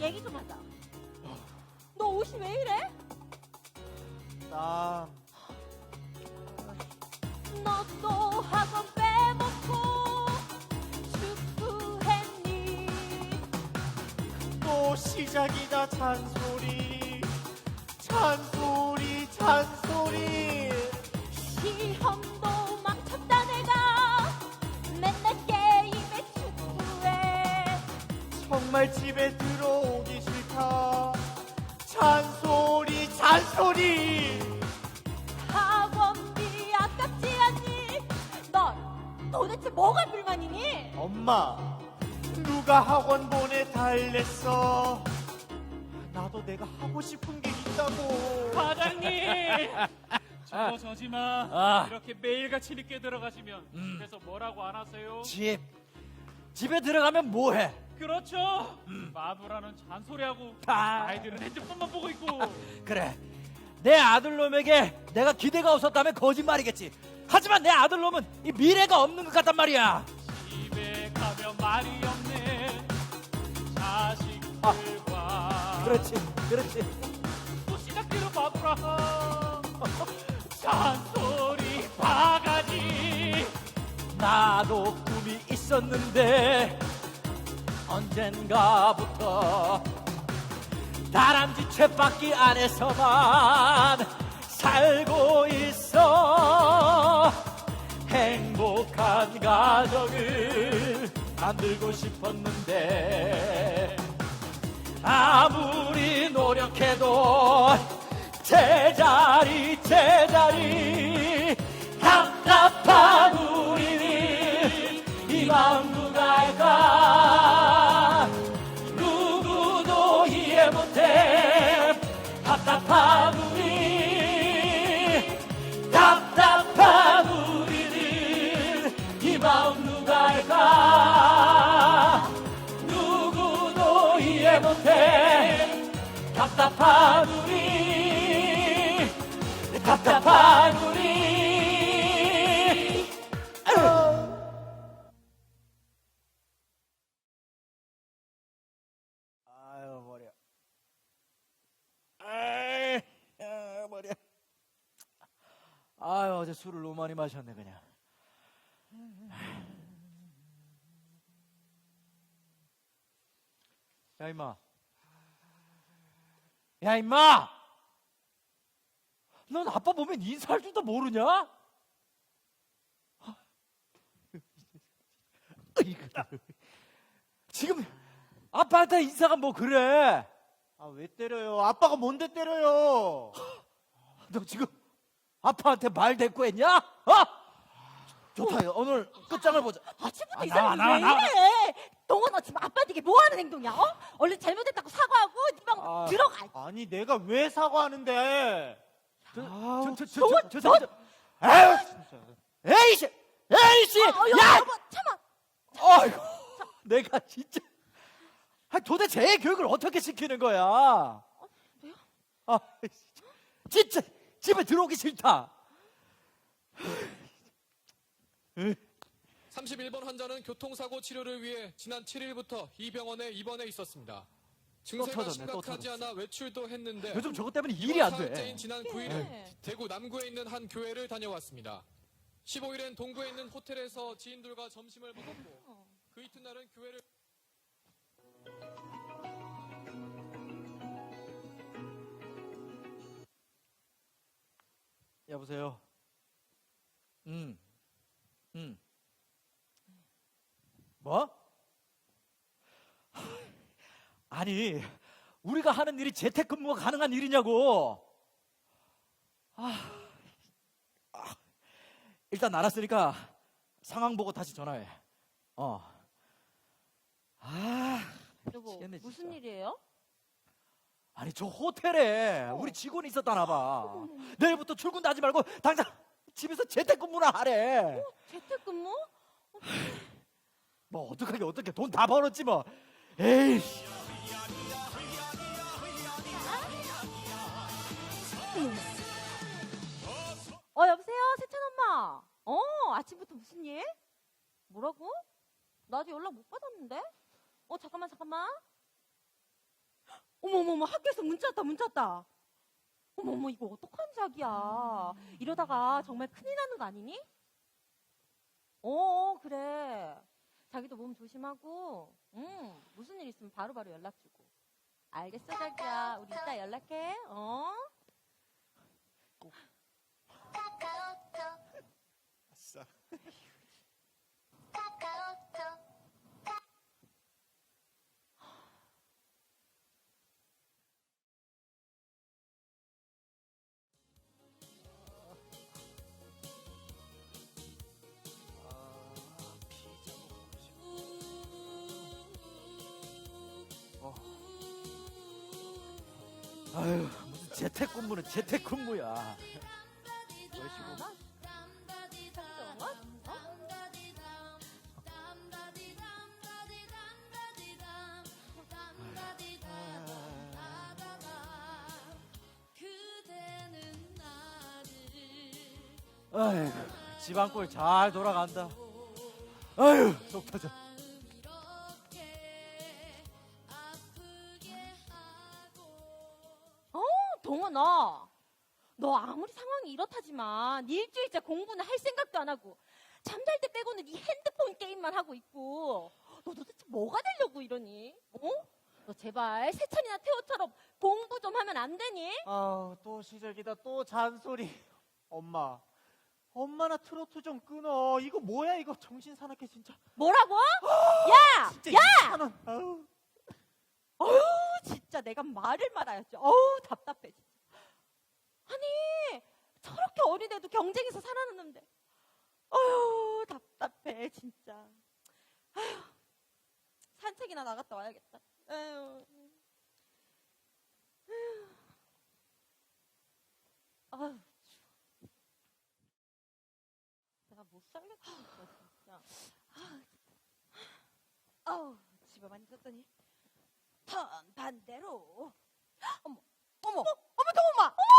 얘기 좀 하자. 너 옷이 왜 이래? 땀. 너도 학원 빼먹고 축구했니? 또 시작이다 잔소리. 잔소리, 잔소리. 정말 집에 들어오기 싫다. 잔소리, 잔소리. 학원비 아깝지 않니? 넌 도대체 뭐가 불만이니? 엄마, 누가 학원 보내 달랬어. 나도 내가 하고 싶은 게 있다고. 과장님! 저거 저지 마. 아. 이렇게 매일같이 늦게 들어가시면 음. 그래서 뭐라고 안 하세요? 집 집에 들어가면 뭐해? 그렇죠. 마누라는 잔소리하고 아. 아이들은 핸드폰만 보고 있고 그래 내 아들놈에게 내가 기대가 없었다면 거짓말이겠지 하지만 내 아들놈은 이 미래가 없는 것 같단 말이야 집에 가면 말이 없네 자식들과 아. 그렇지 그렇지 또 시작대로 마누라 잔소리 바가지 나도 있었는데 언젠가부터 다람쥐 쳇바퀴 안에서만 살고 있어. 행복한 가정을 만들고 싶었는데 아무리 노력해도 제자리 제자리 우리는 이 마음 누가 알까 누구도 이해 못해 답답한 많이 마셨네 그냥 야 임마 야 임마 넌 아빠 보면 인사할 줄도 모르냐? 지금 아빠한테 인사가 뭐 그래 아, 왜 때려요? 아빠가 뭔데 때려요? 너 지금 아빠한테 말 대꾸 했냐? 어? 좋다 오늘 끝장을 보자 아침부터 아, 이 나와, 사람이 나와, 왜 나와. 이래? 동원 너 지금 아빠한테 이게 뭐 하는 행동이야? 어? 얼른 잘못했다고 사과하고 네방 아. 들어가. 아니, 내가 왜 사과하는데? 저, 저, 저, 동원, 저, 저, 저, 저, 아유 진짜. 에이씨 에이씨 어, 어, 여보, 야 여보, 참아. 아이고 내가 진짜 아, 도대체 애 교육을 어떻게 시키는 거야 왜요? 아 진짜 집에 들어오기 싫다 31번 환자는 교통사고 치료를 위해 지난 7일부터 이 병원에 입원해 있었습니다. 증세가 터졌네, 또 심각하지 터졌어. 않아 외출도 했는데 요즘 저것 때문에 일이 안 사흘째인 돼. 지난 9일은 네. 대구 남구에 있는 한 교회를 다녀왔습니다. 15일엔 동구에 있는 호텔에서 지인들과 점심을 먹었고 그 이튿날은 교회를 여보세요. 음, 음. 뭐? 아니, 우리가 하는 일이 재택근무가 가능한 일이냐고. 아, 아, 일단 알았으니까 상황 보고 다시 전화해. 어. 아, 여보, 미치겠네, 무슨 진짜. 일이에요? 아니 저 호텔에 우리 직원이 있었다나 봐. 내일부터 출근도 하지 말고 당장 집에서 재택근무나 하래. 재택근무? 뭐 어떡하게 어떻게 돈 다 벌었지 뭐. 에이. 어 여보세요 세찬 엄마. 어 아침부터 무슨 일? 뭐라고? 나 아직 연락 못 받았는데. 어 잠깐만 잠깐만. 어머머머 학교에서 문자 왔다 문자 왔다. 어머머 이거 어떡하는 자기야. 이러다가 정말 큰일 나는 거 아니니? 어 그래. 자기도 몸 조심하고 응 무슨 일 있으면 바로 바로 연락 주고. 알겠어 자기야. 우리 이따 연락해. 어? 아싸. 아유 재택근무는 재택근무야. 정원? 어? 아유 집안꼴 잘 돌아간다. 아유 속 터져. 동원아, 너 아무리 상황이 이렇다지만 네 일주일째 공부는 할 생각도 안 하고 잠잘 때 빼고는 네 핸드폰 게임만 하고 있고 너 도대체 뭐가 되려고 이러니? 어? 너 제발 세찬이나 태호처럼 공부 좀 하면 안 되니? 아, 또 시작이다. 또 잔소리. 엄마. 엄마나 트로트 좀 끊어. 이거 뭐야, 이거 정신 사납게 진짜. 뭐라고? 야! 진짜 야! 원 아우. 어휴, 진짜 내가 말을 말아야지. 어우, 답답해, 진짜. 아니, 저렇게 어린애도 경쟁에서 살아났는데. 어휴, 답답해, 진짜. 아휴, 산책이나 나갔다 와야겠다. 아휴, 추워. 내가 못 살겠다, 진짜. 아우, 집에만 있었더니. 턴 반대로. 어머, 어머, 어머, 동엄마. 어머,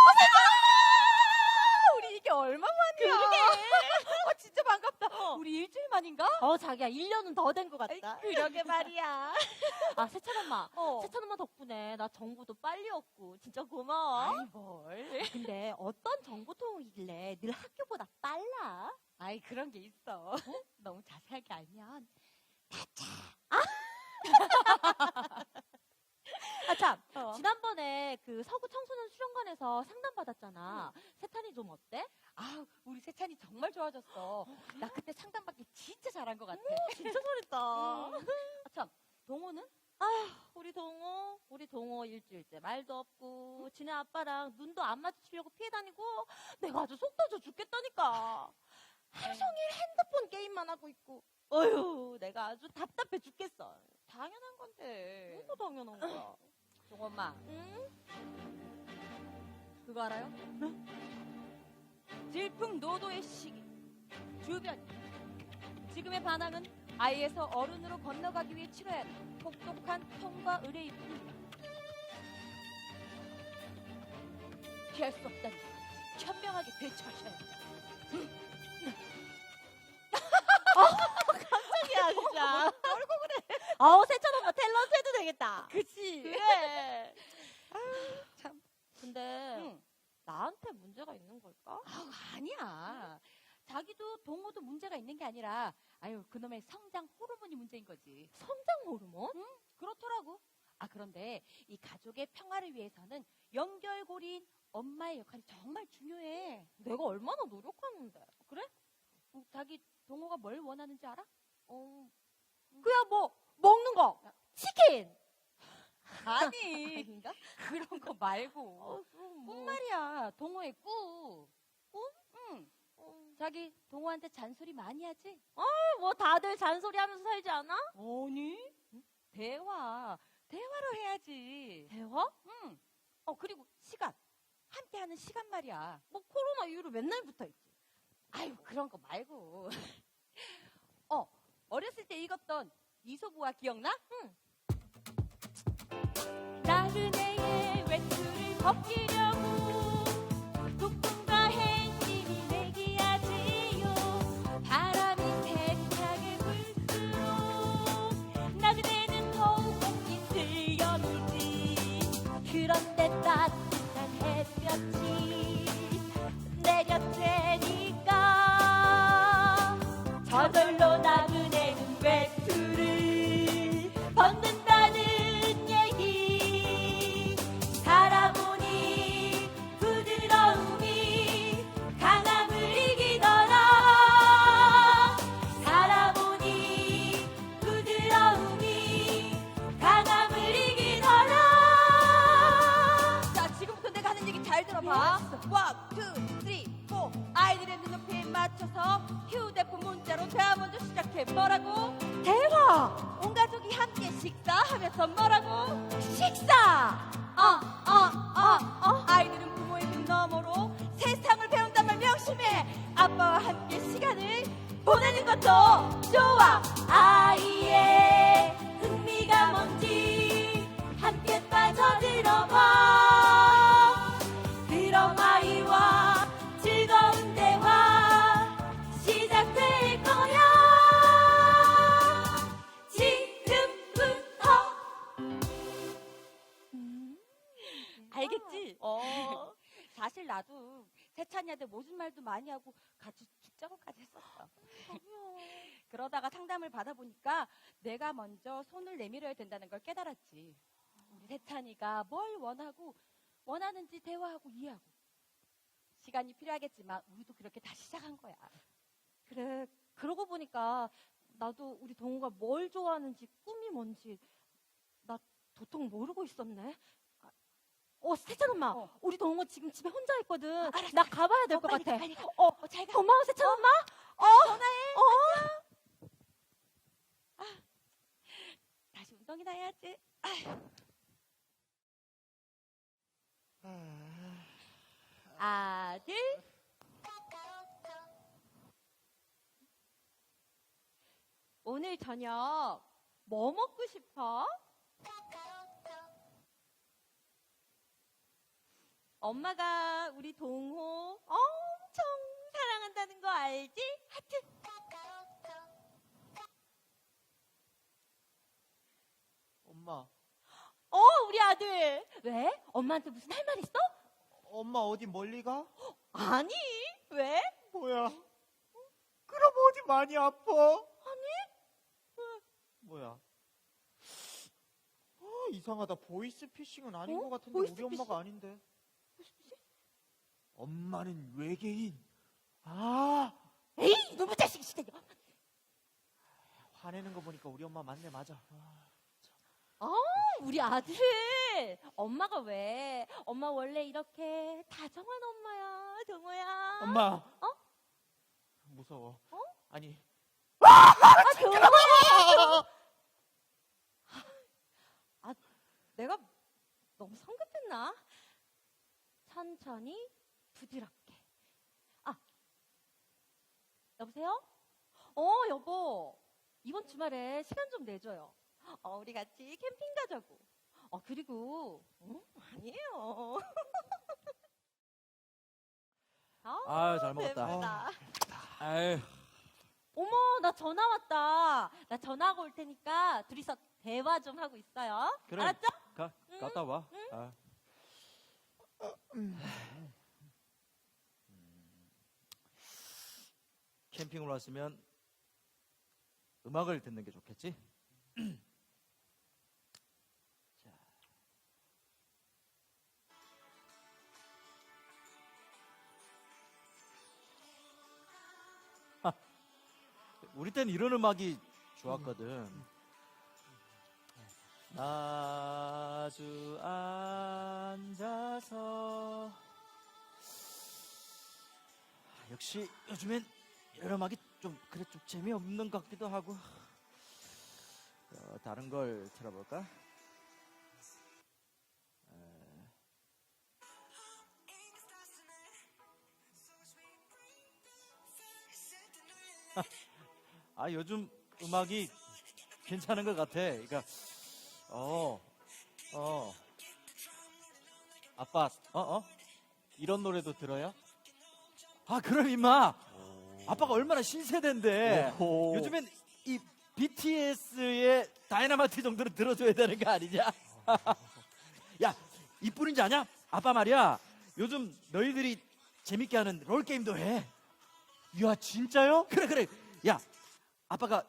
우리 이게 얼마만이야? 어, 진짜 반갑다. 우리 일주일 만인가? 어, 자기야, 1년은 더 된 것 같다. 그러게 말이야. 아, 세찬 엄마. 세찬 엄마 덕분에 나 정보도 빨리 얻고 진짜 고마워. 아이, 뭘. 근데 어떤 정보통이길래 늘 학교보다 빨라? 아이, 그런 게 있어. 너무 자세하게 알면 아, 참. 지난번에 그 서구 청소년 수련관에서 상담 받았잖아. 세탄이 좀 어때? 아, 우리 세찬이 정말 좋아졌어. 나 그때 상담받기 진짜 잘한 것 같아. 진짜 잘했다. 아, 참. 동호는? 아휴, 우리 동호, 우리 동호 일주일째 말도 없고, 지네 아빠랑 눈도 안 마주치려고 피해 다니고, 내가 아주 속 터져 죽겠다니까. 하루 종일 핸드폰 게임만 하고 있고, 어휴, 내가 아주 답답해 죽겠어. 당연한 건데. 뭐가 당연한 거야. 동엄마, 응? 그거 알아요? 질풍노도의 시기. 주변. 지금의 반항은 아이에서 어른으로 건너가기 위해 치러야 하는 혹독한 통과 의례일 뿐입니다. 피할 수 없다니 현명하게 대처하셔야 합니다. 아유, 그놈의 성장 호르몬이 문제인 거지. 성장 호르몬? 그렇더라고. 아, 그런데 이 가족의 평화를 위해서는 연결고리인 엄마의 역할이 정말 중요해. 내가 얼마나 노력하는데. 그래? 어, 자기 동호가 뭘 원하는지 알아? 어, 그야 뭐 먹는 거. 치킨. 아니, 아닌가? 그런 거 말고. 어, 꿈 뭐. 말이야. 동호의 꿈. 어, 자기 동호한테 잔소리 많이 하지? 뭐 다들 잔소리 하면서 살지 않아? 아니. 대화. 대화로 해야지. 대화? 응. 어, 그리고 시간. 함께 하는 시간 말이야. 뭐 코로나 이후로 맨날 붙어 있지. 아유, 그런 거 말고. 어, 어렸을 때 읽었던 이소부화 기억나? 응. 나그네의 외투를 벗기려고 따뜻한 햇볕이 내 곁에 세찬이한테 모진 말도 많이 하고 같이 죽자고까지 했었어. 그러다가 상담을 받아보니까 내가 먼저 손을 내밀어야 된다는 걸 깨달았지. 우리 세찬이가 뭘 원하고 원하는지 대화하고 이해하고. 시간이 필요하겠지만 우리도 그렇게 다시 시작한 거야. 그래. 그러고 보니까 나도 우리 동호가 뭘 좋아하는지 꿈이 뭔지 나 도통 모르고 있었네. 아, 어, 세찬 엄마. 어. 우리 동호 지금 집에 혼자 있거든. 알았어. 나 가봐야 될 어, 것 같아. 가, 빨리 가. 어, 어, 잘 가. 고마워, 세찬 엄마. 어, 전화해. 어. 다시 운동이나 해야지. 아들. 오늘 저녁 뭐 먹고 싶어? 엄마가 우리 동호 엄청 사랑한다는 거 알지? 하트. 엄마, 어, 우리 아들. 왜? 엄마한테 무슨 할 말 있어? 엄마 어디 멀리 가? 아니. 왜? 뭐야? 그럼 어디 많이 아파? 아니? 뭐야? 아, 이상하다. 보이스 피싱은 아닌 어? 것 같은데 우리 보이스피싱? 엄마가 아닌데. 엄마는 외계인. 아, 에이, 이놈의 자식 진짜. 화내는 거 보니까 우리 엄마 맞네, 맞아. 아, 어, 우리 아들. 엄마가 왜? 엄마 원래 이렇게 다정한 엄마야, 동호야. 엄마. 어? 무서워. 어? 아니, 아, 동호. 아, 내가 너무 성급했나? 천천히, 부드럽게. 아, 여보세요? 어, 여보. 이번 주말에 시간 좀 내줘요. 어, 우리 같이 캠핑 가자고. 어, 그리고, 어? 아니에요. 아, 아유 잘 먹었다. 재밌다. 아유 어머, 나 전화 왔다. 나 전화하고 올 테니까 둘이서 대화 좀 하고 있어요. 그래. 알았죠? 가 갔다 와. 아. 캠핑을 왔으면 음악을 듣는 게 좋겠지? 자. 우리 땐 이런 음악이 좋았거든. 마주 앉아서 역시 요즘엔 음악이 좀 그래 좀 재미없는 것 같기도 하고 어, 다른 걸 들어볼까? 에. 아 요즘 음악이 괜찮은 것 같아. 그러니까 어, 어, 아빠, 어, 어? 이런 노래도 들어요? 아 그럼 임마 아빠가 얼마나 신세대인데 오호. 요즘엔 이 BTS의 다이너마이트 정도는 들어줘야 되는 거 아니냐? 야 이뿐인지 아냐? 아빠 말이야 요즘 너희들이 재밌게 하는 롤 게임도 해. 야, 진짜요? 그래 그래. 야 아빠가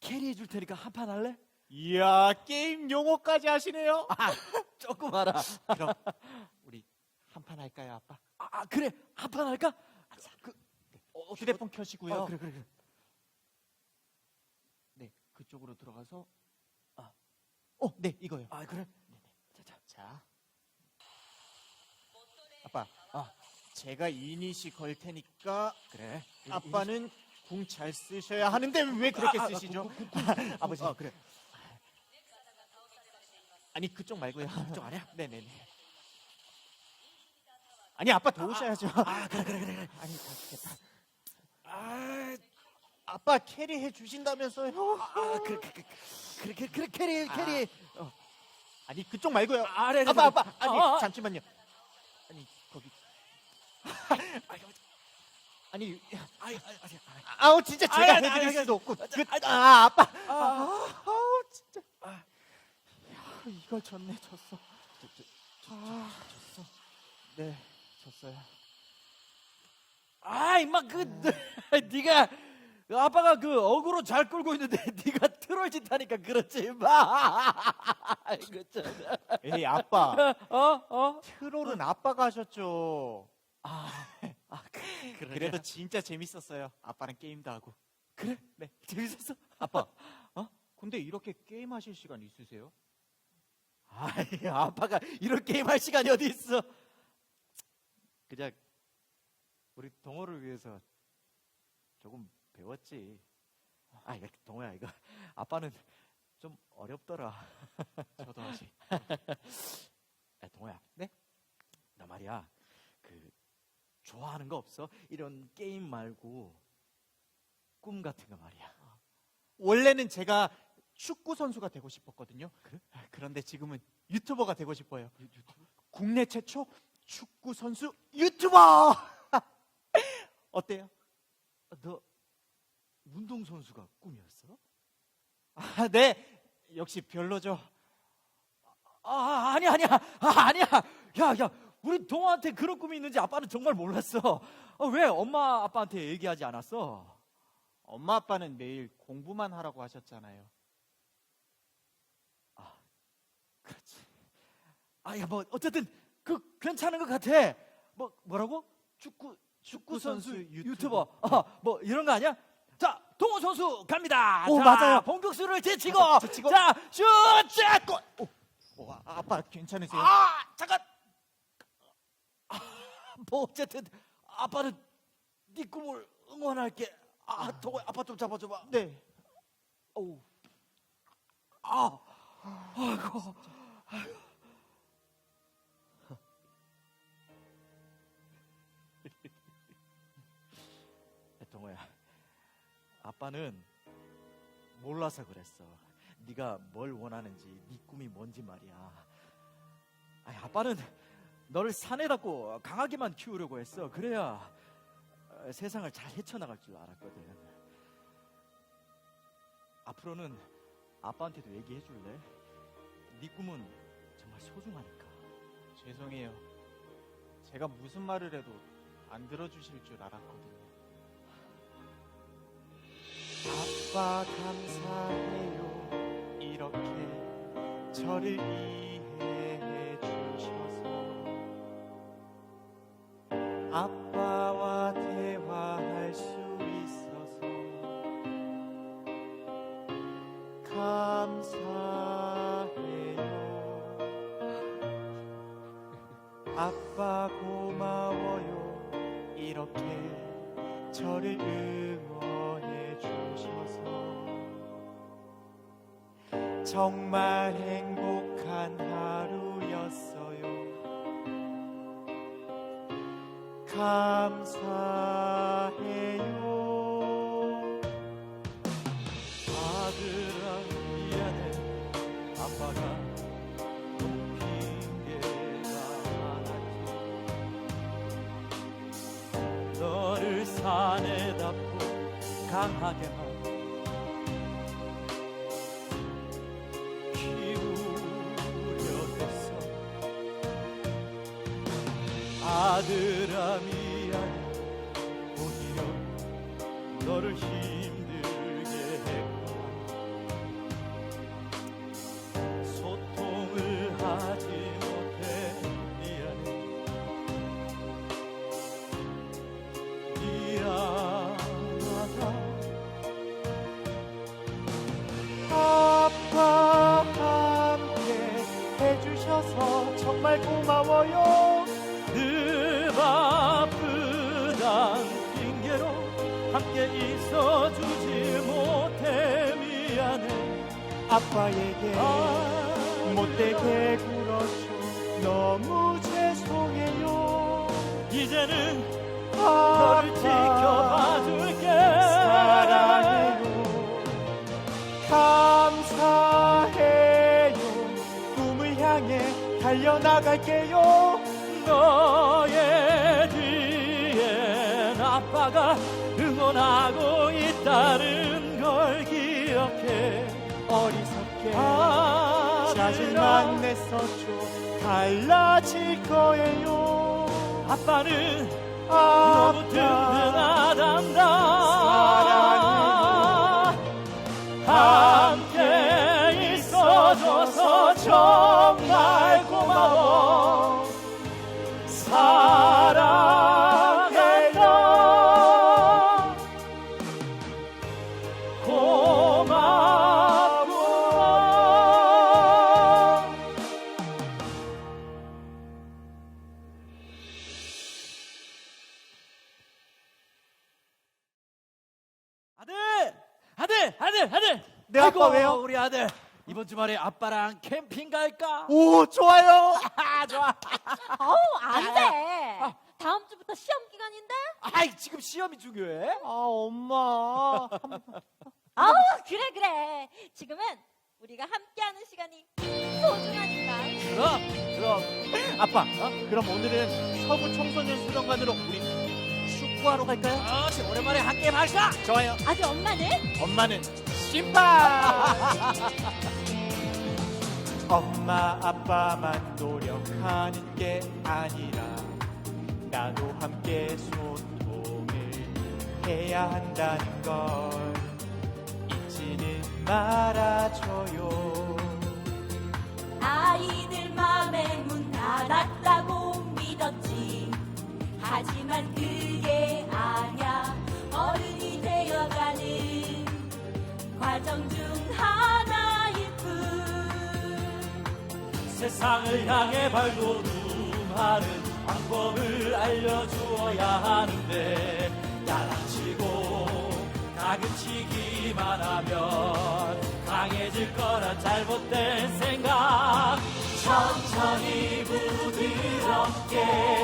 캐리해 줄 테니까 한 판 할래? 이야, 게임 용어까지 하시네요. 아 조금 알아. 그럼 우리 한 판 할까요, 아빠? 아, 아, 그래 한 판 할까? 그 어, 휴대폰 켜시고요. 어, 그래 그래 그래. 네, 그쪽으로 들어가서 아, 어, 네, 이거요. 아 그래. 자, 아빠, 아, 제가 이니시 걸 테니까 그래. 아빠는 궁 잘 쓰셔야 하는데 왜 그렇게 아, 아, 쓰시죠? 구- 구- 구- 아버지. 아, 그래. 아니 그쪽 말고요. 그쪽 아니야? 네네네. 아니 아빠 도우셔야죠. 아, 그래, 그래, 그래. 그래. 아니 다 죽겠다. 아, 아빠 캐리 해 주신다면서요? 아, 그래, 그래, 그래, 캐리, 캐리. 어, 아니 그쪽 말고요. 아, 그래, 그래, 아빠 그래. 아빠. 아니 어, 어. 잠시만요. 아니 거기. 아니 아이, 아이, 아이, 아이. 아우 진짜 아니, 제가 아니, 해드릴 아니, 수도 없고. 아니, 그, 아니, 아 아빠. 아, 아, 아우 진짜. 아, 야, 이걸 졌네 졌어. 아. 졌어 네 졌어요 아, 임마 그 네가 그 아빠가 그 어그로 잘 끌고 있는데 네가 트롤 짓 하니까 그렇지 임마. 이거 참. 에이 아빠 어? 어? 트롤은 아빠가 하셨죠 아, 아 그- 그래. 그래도 진짜 재밌었어요 아빠랑 게임도 하고 그래? 네 재밌었어? 아빠 어 근데 이렇게 게임 하실 시간 있으세요? 아이, 아빠가 이런 게임 할 시간이 어디 있어? 그냥 우리 동호를 위해서 조금 배웠지. 아, 이거 동호야 이거 아빠는 좀 어렵더라. 저도 아직 야, 동호야. 네? 나 말이야. 그 좋아하는 거 없어? 이런 게임 말고 꿈 같은 거 말이야. 원래는 제가 축구 선수가 되고 싶었거든요. 그래? 그런데 지금은 유튜버가 되고 싶어요. 유- 유튜브? 국내 최초 축구 선수 유튜버. 어때요? 아, 너 운동 선수가 꿈이었어? 아, 네. 역시 별로죠. 아, 아니야, 아니야. 아, 아니야. 야, 야. 우리 동호한테 그런 꿈이 있는지 아빠는 정말 몰랐어. 어, 왜 엄마 아빠한테 얘기하지 않았어? 엄마 아빠는 매일 공부만 하라고 하셨잖아요. 그렇지. 아, 야, 뭐 어쨌든 그 괜찮은 것 같아. 뭐 뭐라고? 축구 축구 선수 유튜버. 어, 뭐 이런 거 아니야? 자, 동호 선수 갑니다. 오, 자, 맞아요. 공격수를 제치고, 제치고. 자, 슛! 자, 골! 오, 아, 아빠 괜찮으세요? 아, 잠깐. 아, 뭐 어쨌든 아빠는 네 꿈을 응원할게. 아, 동호 아빠 좀 잡아줘봐. 네. 어우. 아, 아이고. 동호야, 아빠는 몰라서 그랬어. 네가 뭘 원하는지, 네 꿈이 뭔지 말이야. 아니, 아빠는 너를 산에다고 강하게만 키우려고 했어. 그래야 어, 세상을 잘 헤쳐나갈 줄 알았거든. 앞으로는 아빠한테도 얘기해 줄래? 네 꿈은 정말 소중하니까. 죄송해요. 제가 무슨 말을 해도 안 들어주실 줄 알았거든요. 아빠 감사해요. 이렇게 저를 이해해 주셔서 아빠와 대화할 수 있어서 감사해요. 아빠 고마워요 이렇게 저를 응원 정말 행복한 하루였어요. 감사해요. 아들아 미안해. 아빠가 핑계가 많았지. 너를 산에다 고 강하게 하고 아들아 미안해. 오히려 너를 힘 갈게요. 너의 뒤엔 아빠가 응원하고 있다는 걸 기억해. 어리석게 짜증만 냈었죠 달라질 거예요. 아빠는 아빠. 너무 든든하단다. 함께 있어줘서 정 주말에 아빠랑 캠핑 갈까? 오 좋아요 아 좋아 어우, 안 돼. 다음 주부터 시험 기간인데? 아이 지금 시험이 중요해? 아 엄마 아우, 그래, 그래. 지금은 우리가 함께하는 시간이 소중하니까. 그럼 그럼 아빠 어? 그럼 오늘은 서부 청소년 수련관으로 우리 축구하러 갈까요? 아 오랜만에 한 게임 할까? 좋아요 아주 엄마는 엄마는 심판 엄마 아빠만 노력하는 게 아니라 나도 함께 소통을 해야 한다는 걸 잊지는 말아줘요. 아이들 맘에 문 닫았다고 믿었지. 하지만 그게 아냐 어른이 되어가는 과정 중 세상을 향해 발돋움하는 방법을 알려주어야 하는데 야단치고 다그치기만 하면 강해질 거란 잘못된 생각. 천천히 부드럽게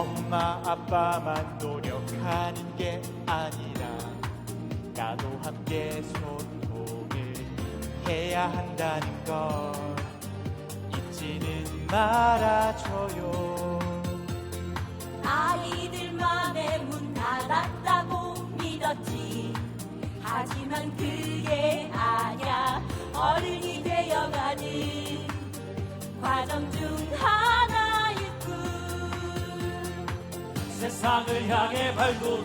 엄마 아빠만 노력하는 게 아니라 나도 함께 소통을 해야 한다는 걸 잊지는 말아줘요. 아이들 맘에 문 닫았다고 믿었지. 하지만 그게 아냐 어른이 되어가는 과정 중 하나 세상을 향해 발돋움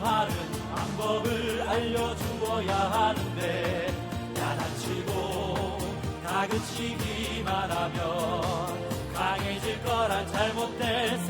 하는 방법을 알려주어야 하는데 야단치고 다그치기만 하면 강해질 거란 잘못된